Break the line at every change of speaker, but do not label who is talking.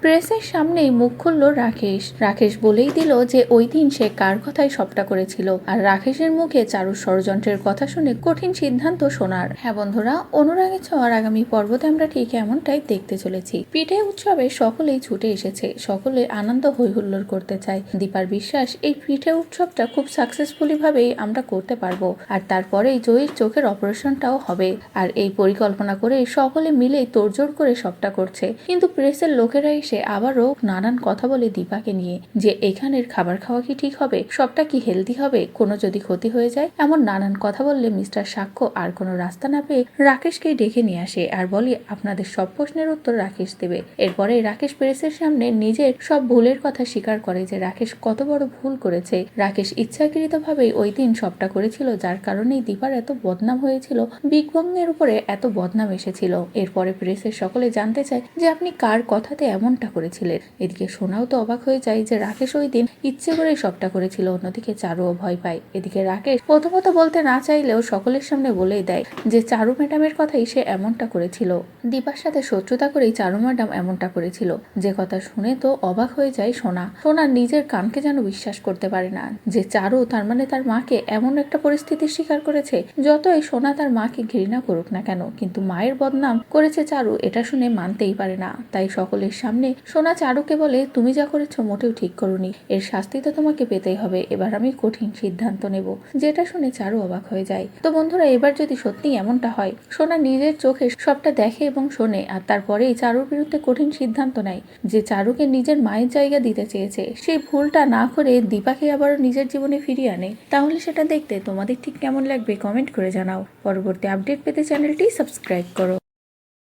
প্রেসের সামনেই মুখ খুলল রাকেশ। রাকেশ বলেই দিল যে ওই দিন সে কার কথাই সবটা করেছিল। আর রাকেশের মুখে চারু ষড়যন্ত্রের কথা শুনে কঠিন সিদ্ধান্ত শোনার। হ্যাঁ বন্ধুরা অনুরাগের ছোঁয়ার আগামী পর্বতে আমরা ঠিক এমনটাই দেখতে চলেছি। পিঠে উৎসবে সকলেই ছুটে এসেছে। সকলে আনন্দ হৈহুল্লোড় করতে চায়। দীপার বিশ্বাস, এই পিঠে উৎসবটা খুব সাকসেসফুলি ভাবেই আমরা করতে পারব। আর তারপরেই জয়ীর চোখের অপারেশনটাও হবে। আর এই পরিকল্পনা করে সকলে মিলেই তোড়জোড় করে সবটা করছে। কিন্তু প্রেসের লোকেরা এসে আবারও নানান কথা বলে দীপাকে নিয়ে যে এখানের খাবার খাওয়া কি ঠিক হবে, সবটা কি হেলদি হবে, কোনো যদি ক্ষতি হয়ে যায়, এমন নানান কথা বললে মিস্টার সাক্ষ্য আর কোনো রাস্তা না পেয়ে রাকেশকেই ডেকে নিয়ে আসে আর বলে, আপনাদের সব প্রশ্নের উত্তর রাকেশ দেবে। এরপরে রাকেশ প্রেসের সামনে নিজের সব ভুলের কথা স্বীকার করে যে রাকেশ কত বড় ভুল করেছে। রাকেশ ইচ্ছাকৃতভাবেই ওই দিন সবটা করেছিল, যার কারণেই দীপার এত বদনাম হয়েছিল, বিগ এর উপরে এত বদনাম এসেছিল। এরপরে প্রেসের সকলে জানতে চায় যে আপনি কার কথাতে এমনটা করেছিলেন। এদিকে সোনাও তো অবাক হয়ে যায় যে রাকেশ ওই দিন ইচ্ছে করে সবটা করেছিল, অন্যদিকে চারুও ভয় পায়। এদিকে রাকেশ প্রথমত বলতে না চাইলেও সকলের সামনে বলেই দেয় যে চারু ম্যাডামের কথাই সে এমনটা করেছিল। দীপার সাথে শত্রুতা করেই চারু ম্যাডাম এমনটা করেছিল। যে কথা শুনে তো অবাক হয়ে যায় সোনা। সোনা নিজের কানকে যেন বিশ্বাস করতে পারে না। যে চারু তার মানে তার মাকে এমন একটা পরিস্থিতির শিকার করেছে, যতই সোনা তার মাকে ঘৃণা করুক না কেন, কিন্তু মায়ের বদনাম করেছে চারু এটা শুনে মানতেই পারে না। তাই সকলের সামনে। সোনা চারুকে বলে, তুমি যা করেছ মোটেও ঠিক করনি। এর শাস্তি তো তোমাকে পেতেই হবে। এবার আমি কঠিন সিদ্ধান্ত নেব। যেটা শুনে চারু অবাক হয়ে যায়। তো বন্ধুরা, এবার যদি সত্যি এমনটা হয়? সোনা নিজের চোখে সবটা দেখে এবং শোনে, আর তারপরেই চারুর বিরুদ্ধে কঠিন সিদ্ধান্ত নেয় যে চারুকে নিজের মায়ের জায়গা দিতে চেয়েছে। সেই ভুলটা না করে দীপাকে আবার নিজের জীবনে ফিরিয়ে আনে। তাহলে সেটা দেখতে তোমাদের ঠিক কেমন লাগবে কমেন্ট করে জানাও। পরবর্তী আপডেট পেতে চ্যানেলটি সাবস্ক্রাইব করো।